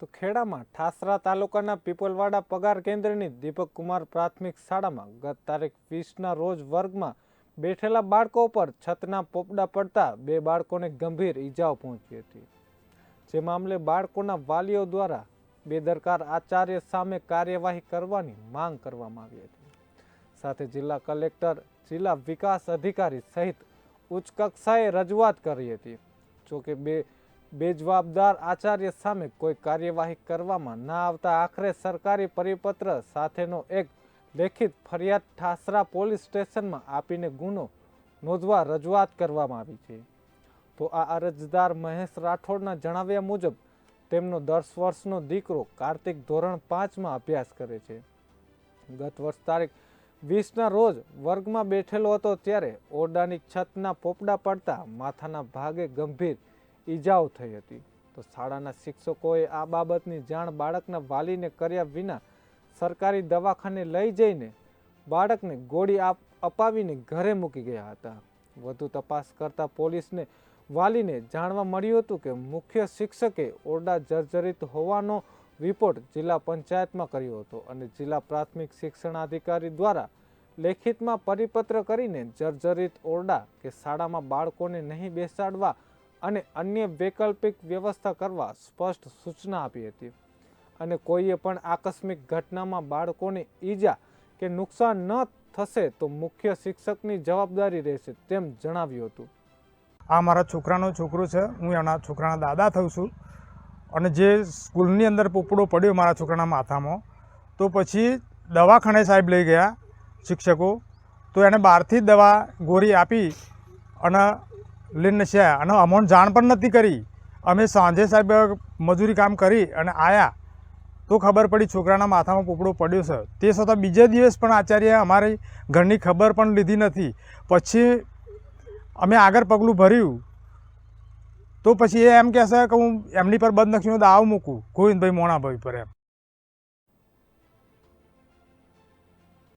તો ખેડામાં ઠાસરા તાલુકાના પીપલવાડા પગાર કેન્દ્રની દીપક કુમાર પ્રાથમિક શાળામાં ગત તારીખ વીસના રોજ વર્ગમાં બેઠેલા બાળકો પર છતના પોપડા પડતા બે બાળકોને ગંભીર ઈજાઓ પહોંચી હતી. જે મામલે બાળકોના વાલીઓ દ્વારા બેદરકાર આચાર્ય સામે કાર્યવાહી કરવાની માંગ કરવામાં આવી હતી. સાથે જિલ્લા કલેક્ટર, જિલ્લા વિકાસ અધિકારી સહિત ઉચ્ચ કક્ષાએ રજૂઆત કરી હતી. જોકે બે બેજવાબદાર આચાર્ય સામે કોઈ કાર્યવાહી કરવામાં ના આવતા આખરે સરકારી પરિપત્ર સાથેનો એક લેખિત ફરિયાદ ઠાસરા પોલીસ સ્ટેશનમાં આપીને ગુનો નોંધવા રજૂઆત કરવામાં આવી છે. તો આ અરજદાર મહેશ રાઠોડના જણાવ્યા મુજબ, તેમનો દસ વર્ષનો દીકરો કાર્તિક ધોરણ પાંચમાં અભ્યાસ કરે છે. ગત વર્ષ તારીખ વીસના રોજ વર્ગમાં બેઠેલો હતો ત્યારે ઓરડાની છતના પોપડા પડતા માથાના ભાગે ગંભીર ઈજાઓ થઈ હતી. તો શાળાના શિક્ષકોએ આ બાબતની જાણ બાળકના વાલીને કર્યા વિના સરકારી દવાખાને લઈ જઈને બાળકને ગોળી અપાવીને ઘરે મૂકી ગયા હતા. વધુ તપાસ કરતા પોલીસને વાલીને જાણવા મળ્યું હતું કે મુખ્ય શિક્ષકે ઓરડા જર્જરિત હોવાનો રિપોર્ટ જિલ્લા પંચાયતમાં કર્યો હતો અને જિલ્લા પ્રાથમિક શિક્ષણાધિકારી દ્વારા લેખિતમાં પરિપત્ર કરીને જર્જરિત ઓરડા કે શાળામાં બાળકોને નહીં બેસાડવા અને અન્ય વૈકલ્પિક વ્યવસ્થા કરવા સ્પષ્ટ સૂચના આપી હતી. અને કોઈએ પણ આકસ્મિક ઘટનામાં બાળકોને ઈજા કે નુકસાન ન થશે તો મુખ્ય શિક્ષકની જવાબદારી રહેશે તેમ જણાવ્યું હતું. આ મારા છોકરાનો છોકરો છે. હું એના છોકરાના દાદા થઉં છું. અને જે સ્કૂલની અંદર પોપડો પડ્યો મારા છોકરાના માથામાં, તો પછી દવાખાને સાહેબ લઈ ગયા શિક્ષકો. તો એને બહારથી દવા ગોળી આપી અને લઈને છે. અને અમોને જાણ પણ નથી કરી. અમે સાંજે સાહેબ મજૂરી કામ કરી અને આવ્યા તો ખબર પડી છોકરાના માથામાં પોપડો પડ્યો છે. તે છતાં બીજા દિવસ પણ આચાર્ય અમારી ઘરની ખબર પણ લીધી નથી. પછી અમે આગળ પગલું ભર્યું. તો પછી એ એમ કહેશે કે હું એમની પર બંધ નક્ષીનો દાવ મૂકું. ગોવિંદભાઈ મોણાભાઈ પર એમ.